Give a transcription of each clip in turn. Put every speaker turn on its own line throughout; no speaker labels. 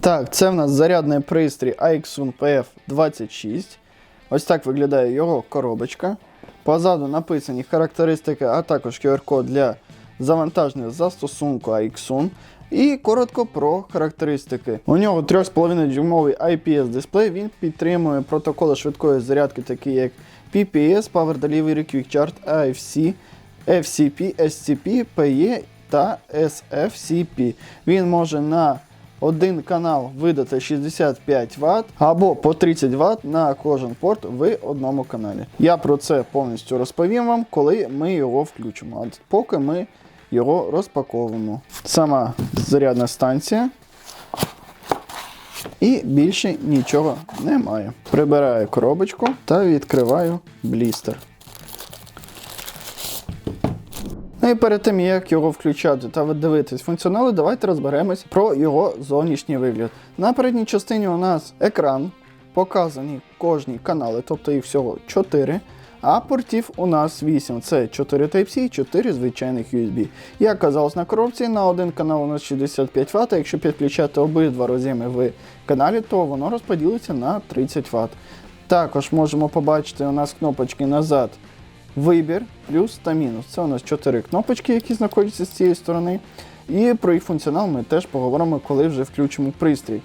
Так, це в нас зарядний пристрій iXun PF26. Ось так виглядає його коробочка. Позаду написані характеристики, а також QR-код для завантаження застосунку iXun. І коротко про характеристики. У нього 3,5 дюймовий IPS дисплей. Він підтримує протоколи швидкої зарядки, такі як PPS, Power Delivery Quick Charge, AFC, FCP, SCP, PE та SFCP. Він може на один канал видати 65 Вт або по 30 Вт на кожен порт в одному каналі. Я про це повністю розповім вам, коли ми його включимо. А поки ми його розпаковуємо. Сама зарядна станція. І більше нічого немає. Прибираю коробочку та відкриваю блістер. І перед тим, як його включати та дивитись функціонали, давайте розберемось про його зовнішній вигляд. На передній частині у нас екран, показані кожні канали, тобто їх всього 4. А портів у нас 8. Це 4 Type-C і 4 звичайних USB. Як казалось на коробці, на один канал у нас 65 Вт. Якщо підключати обидва роз'єми в каналі, то воно розподілиться на 30 Вт. Також можемо побачити у нас кнопочки назад. Вибір, плюс та мінус. Це у нас чотири кнопочки, які знаходяться з цієї сторони. І про їх функціонал ми теж поговоримо, коли вже включимо пристрій.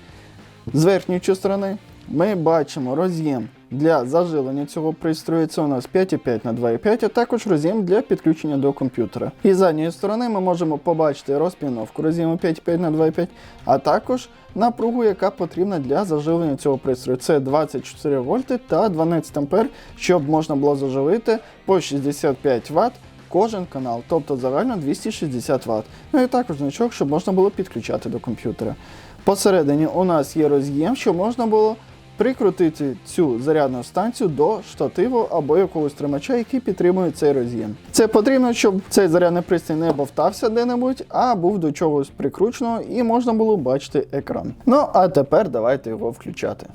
З верхньої сторони ми бачимо роз'єм для зажилення цього пристрою. Це у нас 5,5 на 2,5, а також роз'єм для підключення до комп'ютера. І з задньої сторони ми можемо побачити розпіновку роз'єму 5,5 на 2,5, а також напругу, яка потрібна для заживлення цього пристрою. Це 24 вольти та 12 ампер, щоб можна було заживити по 65 Вт. Кожен канал, тобто загально 260 Вт. Ну і також значок, щоб можна було підключати до комп'ютера. Посередині у нас є роз'єм, що можна було прикрутити цю зарядну станцію до штативу або якогось тримача, який підтримує цей роз'єм. Це потрібно, щоб цей зарядний пристрій не бовтався де-небудь, а був до чогось прикручено і можна було бачити екран. Ну а тепер давайте його включати.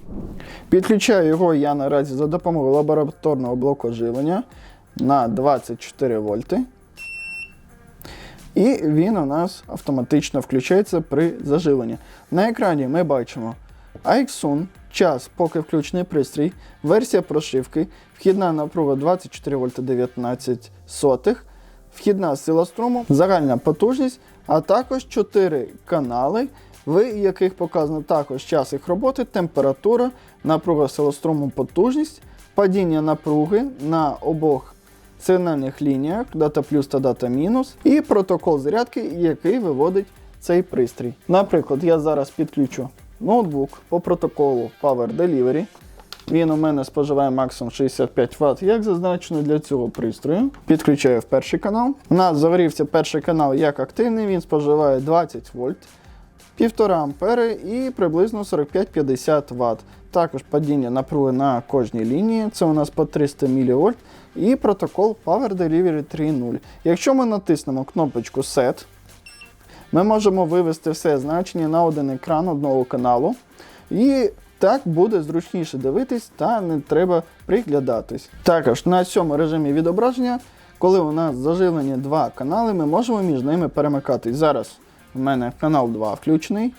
Підключаю його я наразі за допомогою лабораторного блоку живлення на 24 вольти. І він у нас автоматично включається при заживленні. На екрані ми бачимо iXun, час, поки включений пристрій, версія прошивки, вхідна напруга 24 вольта 19 сотих, вхідна сила струму, загальна потужність, а також 4 канали, в яких показано також час їх роботи, температура, напруга сила струму, потужність, падіння напруги на обох сигнальних лініях, дата плюс та дата мінус, і протокол зарядки, який виводить цей пристрій. Наприклад, я зараз підключу ноутбук по протоколу Power Delivery. Він у мене споживає максимум 65 Вт, як зазначено для цього пристрою. Підключаю в перший канал. У нас загорівся перший канал як активний, він споживає 20 вольт, 1,5 ампери і приблизно 45-50 Вт. Також падіння напруги на кожній лінії, це у нас по 300 мВ. І протокол Power Delivery 3.0. Якщо ми натиснемо кнопочку Set, ми можемо вивести все значення на один екран одного каналу. І так буде зручніше дивитись та не треба приглядатись. Також на цьому режимі відображення, коли у нас заживлені два канали, ми можемо між ними перемикатись. Зараз у мене канал 2 включений.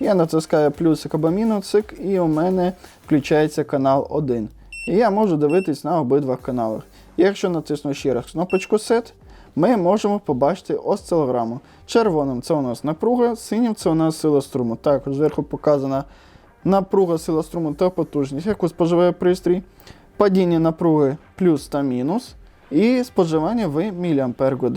Я натискаю плюсик або мінусик, і у мене включається канал 1. І я можу дивитись на обидва каналах. Якщо натисну ще раз кнопочку Set, ми можемо побачити осцилограму. Червоним це у нас напруга, синім це у нас сила струму. Також зверху показана напруга, сила струму та потужність, яку споживає пристрій, падіння напруги плюс та мінус, і споживання в мАч.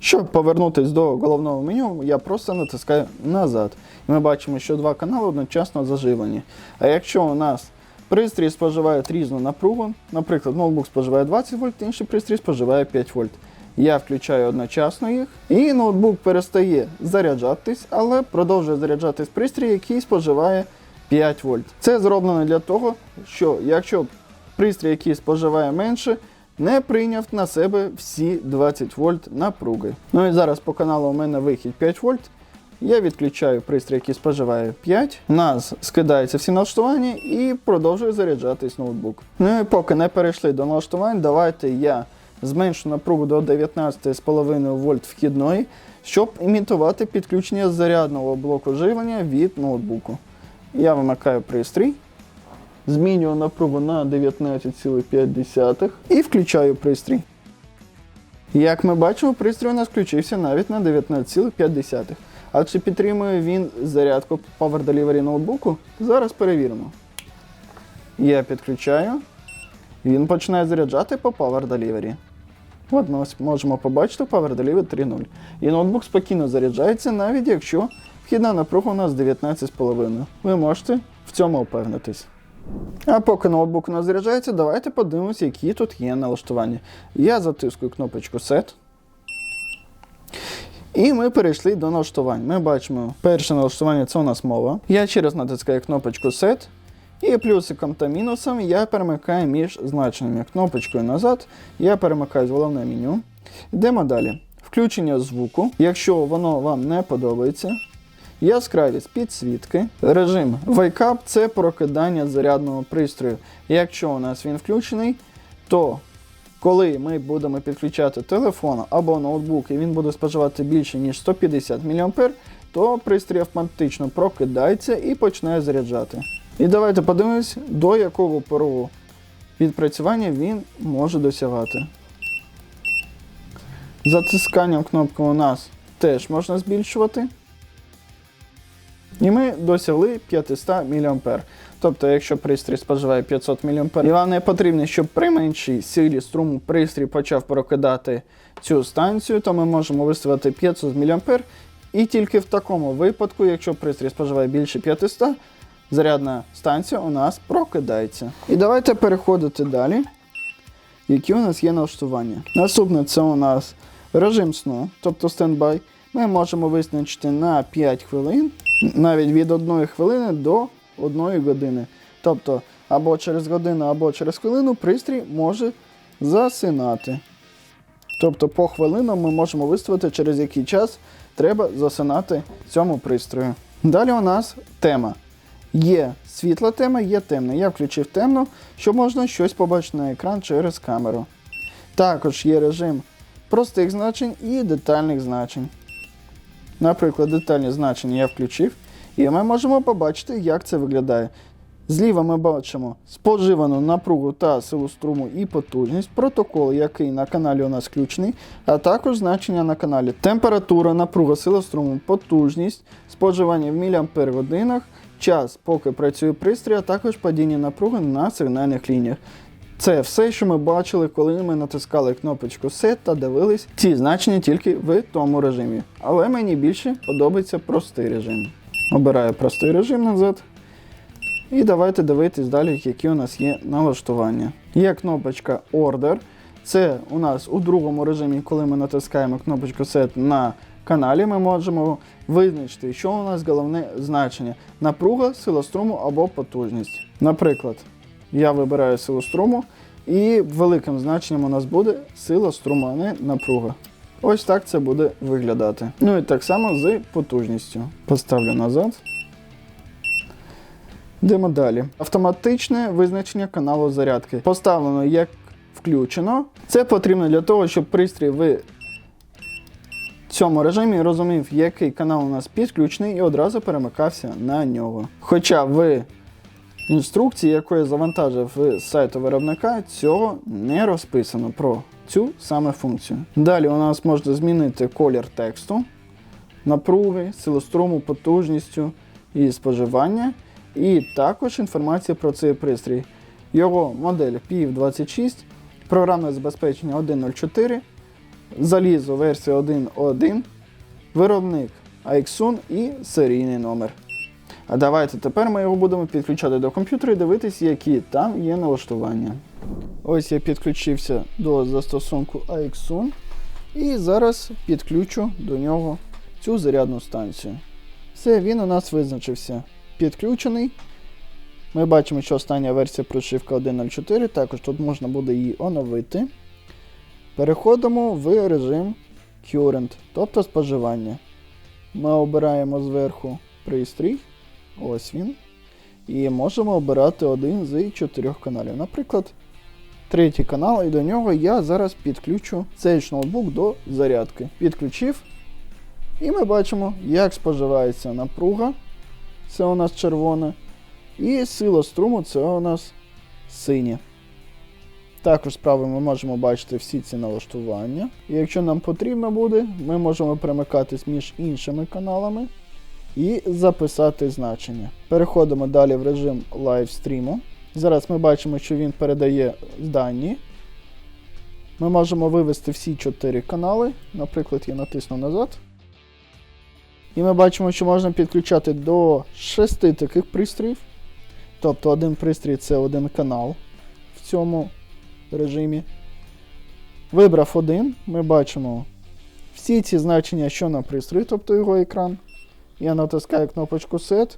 Щоб повернутися до головного меню, я просто натискаю назад. І ми бачимо, що два канали одночасно заживлені. А якщо у нас пристрій споживає різну напругу, наприклад, ноутбук споживає 20 вольт, інший пристрій споживає 5 вольт. Я включаю одночасно їх, і ноутбук перестає заряджатись, але продовжує заряджатись пристрій, який споживає 5 вольт. Це зроблено для того, що якщо пристрій, який споживає менше, не прийняв на себе всі 20 вольт напруги. Ну і зараз по каналу у мене вихід 5 вольт. Я відключаю пристрій, який споживає 5. У нас скидаються всі налаштування і продовжує заряджатись ноутбук. Ну і поки не перейшли до налаштувань, давайте я зменшу напругу до 19,5 вольт вхідної, щоб імітувати підключення зарядного блоку живлення від ноутбуку. Я вимикаю пристрій, змінюю напругу на 19,5 і включаю пристрій. Як ми бачимо, пристрій у нас включився навіть на 19,5. А чи підтримує він зарядку Power Delivery ноутбуку? Зараз перевіримо. Я підключаю. Він починає заряджати по Power Delivery. От ми ось можемо побачити Power Delivery 3.0. І ноутбук спокійно заряджається, навіть якщо вхідна напруга у нас 19,5. Ви можете в цьому впевнитись. А поки ноутбук у нас заряджається, давайте подивимося, які тут є налаштування. Я затискую кнопочку Set. І ми перейшли до налаштувань. Ми бачимо, перше налаштування це у нас мова. Я через натискаю кнопочку Set. І плюсиком та мінусом я перемикаю між значеннями. Кнопочкою назад я перемикаю з головне меню. Йдемо далі. Включення звуку. Якщо воно вам не подобається, яскравість підсвітки. Режим Wake Up – це прокидання зарядного пристрою. Якщо у нас він включений, то коли ми будемо підключати телефон або ноутбук, і він буде споживати більше, ніж 150 мА, то пристрій автоматично прокидається і починає заряджати. І давайте подивимось, до якого порогу відпрацювання він може досягати. Затисканням кнопки у нас теж можна збільшувати. І ми досягли 500 мА. Тобто, якщо пристрій споживає 500 мА, і вам не потрібно, щоб при меншій силі струму пристрій почав прокидати цю станцію, то ми можемо виставити 500 мА. І тільки в такому випадку, якщо пристрій споживає більше 500, зарядна станція у нас прокидається. І давайте переходити далі. Які у нас є налаштування. Наступне це у нас режим сну, тобто стендбай. Ми можемо визначити на 5 хвилин, навіть від 1 хвилини до 1 години. Тобто, або через годину, або через хвилину пристрій може засинати. Тобто по хвилинам ми можемо виставити, через який час треба засинати цьому пристрою. Далі у нас тема. Є світла тема, є темна. Я включив темну, щоб можна щось побачити на екран через камеру. Також є режим простих значень і детальних значень. Наприклад, детальні значення я включив, і ми можемо побачити, як це виглядає. Зліва ми бачимо споживану напругу та силу струму і потужність, протокол, який на каналі у нас включений, а також значення на каналі. Температура, напруга, сила струму, потужність, споживання в міліампер годинах, час, поки працює пристрій, а також падіння напруги на сигнальних лініях. Це все, що ми бачили, коли ми натискали кнопочку Set та дивились ці значення тільки в тому режимі. Але мені більше подобається простий режим. Обираю простий режим назад. І давайте дивитись далі, які у нас є налаштування. Є кнопочка Order. Це у нас у другому режимі, коли ми натискаємо кнопочку Set на каналі, ми можемо визначити, що у нас головне значення: напруга, сила струму або потужність. Наприклад, я вибираю силу струму, і великим значенням у нас буде сила струму, а не напруга. Ось так це буде виглядати. Ну і так само з потужністю. Поставлю назад. Йдемо далі. Автоматичне визначення каналу зарядки. Поставлено як включено. Це потрібно для того, щоб пристрій в цьому режимі розумів, який канал у нас підключений, і одразу перемикався на нього. Хоча в інструкції, яку я завантажив з сайту виробника, цього не розписано про цю саме функцію. Далі у нас можна змінити колір тексту, напруги, силу струму, потужністю і споживання. І також інформація про цей пристрій. Його модель PIV26, програмне забезпечення 1.04, залізо версія 1.1, виробник iXun і серійний номер. А давайте тепер ми його будемо підключати до комп'ютера і дивитися, які там є налаштування. Ось я підключився до застосунку iXun і зараз підключу до нього цю зарядну станцію. Все, він у нас визначився підключений. Ми бачимо, що остання версія прошивка 1.04, також тут можна буде її оновити. Переходимо в режим Current, тобто споживання. Ми обираємо зверху пристрій. Ось він. І можемо обирати один з чотирьох каналів. Наприклад, третій канал, і до нього я зараз підключу цей ж ноутбук до зарядки. Підключив. І ми бачимо, як споживається напруга це у нас червона. І сила струму це у нас синє. Також справа ми можемо бачити всі ці налаштування. І якщо нам потрібно буде, ми можемо перемикатись між іншими каналами і записати значення. Переходимо далі в режим лайвстріму. Зараз ми бачимо, що він передає дані. Ми можемо вивести всі чотири канали. Наприклад, я натисну назад. І ми бачимо, що можна підключати до шести таких пристроїв. Тобто один пристрій це один канал в цьому режимі. Вибрав один, ми бачимо всі ці значення, що на пристрої, тобто його екран. Я натискаю кнопочку Set.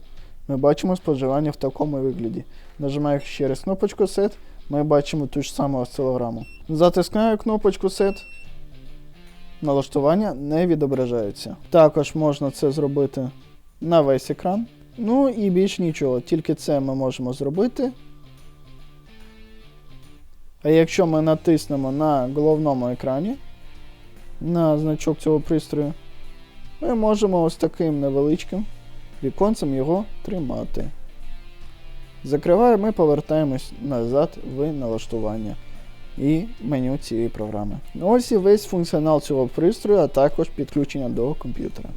Ми бачимо споживання в такому вигляді. Нажимаю ще раз кнопочку Set, ми бачимо ту ж саму осцилограму. Затискаю кнопочку Set. Налаштування не відображаються. Також можна це зробити на весь екран. Ну і більш нічого, тільки це ми можемо зробити. А якщо ми натиснемо на головному екрані на значок цього пристрою, ми можемо ось таким невеличким віконцем його тримати. Закриваємо і повертаємось назад в налаштування і меню цієї програми. Ось і весь функціонал цього пристрою, а також підключення до комп'ютера.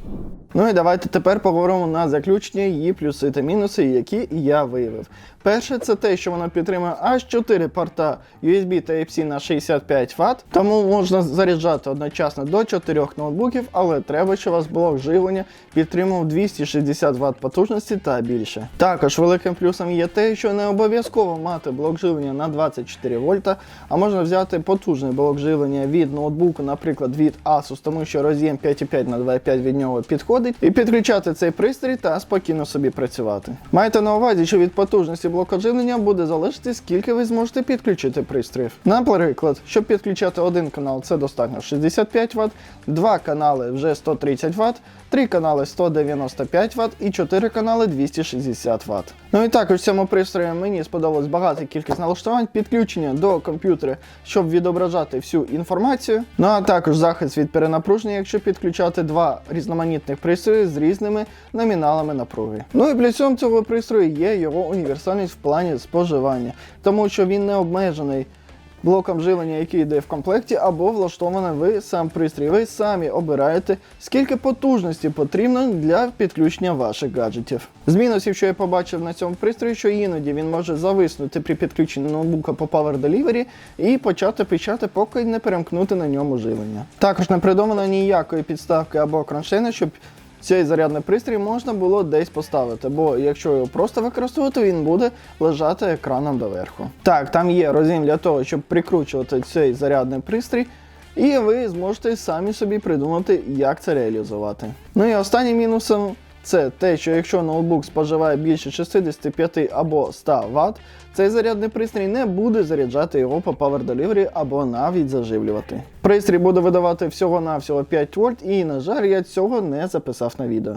Ну і давайте тепер поговоримо на заключення її плюси та мінуси, які я виявив. Перше, це те, що вона підтримує аж 4 порта USB Type-C на 65 Вт, тому можна заряджати одночасно до 4 ноутбуків, але треба, щоб у вас блок живлення підтримував 260 Вт потужності та більше. Також великим плюсом є те, що не обов'язково мати блок живлення на 24 вольта, а можна взяти потужний блок живлення від ноутбуку, наприклад, від Asus, тому що роз'єм 5,5 на 2,5 від нього підходить, і підключати цей пристрій та спокійно собі працювати. Майте на увазі, що від потужності блоку живлення буде залежати, скільки ви зможете підключити пристроїв. Наприклад, щоб підключати один канал, це достатньо 65 Вт, два канали вже 130 Вт, три канали 195 Вт і 4 канали 260 Вт. Ну і також в цьому пристрої мені сподобалась багата кількість налаштувань, підключення до комп'ютера, щоб відображати всю інформацію. Ну а також захист від перенапруження, якщо підключати два різноманітних пристрої з різними номіналами напруги. Ну і плюсом цього пристрою є його універсальність в плані споживання, тому що він не обмежений блоком живлення, який йде в комплекті, або влаштований ви сам пристрій. Ви самі обираєте, скільки потужності потрібно для підключення ваших гаджетів. З мінусів, що я побачив на цьому пристрої, що іноді він може зависнути при підключенні ноутбука по Power Delivery і почати пищати, поки не перемкнути на ньому живлення. Також не придумано ніякої підставки або кронштейна, щоб цей зарядний пристрій можна було десь поставити, бо якщо його просто використовувати, він буде лежати екраном доверху. Так, там є розім для того, щоб прикручувати цей зарядний пристрій. І ви зможете самі собі придумати, як це реалізувати. Ну і останнім мінусом це те, що якщо ноутбук споживає більше 65 або 100 Вт, цей зарядний пристрій не буде заряджати його по Power Delivery або навіть заживлювати. Пристрій буде видавати всього-навсього 5 вольт, і, на жаль, я цього не записав на відео.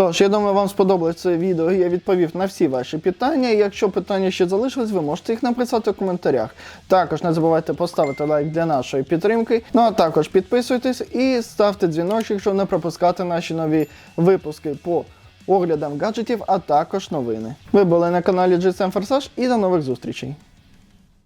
Тож, я думаю, вам сподобалось це відео, я відповів на всі ваші питання. Якщо питання ще залишились, ви можете їх написати в коментарях. Також не забувайте поставити лайк для нашої підтримки. Ну а також підписуйтесь і ставте дзвіночок, щоб не пропускати наші нові випуски по оглядам гаджетів, а також новини. Ви були на каналі GSM Forsage і до нових зустрічей.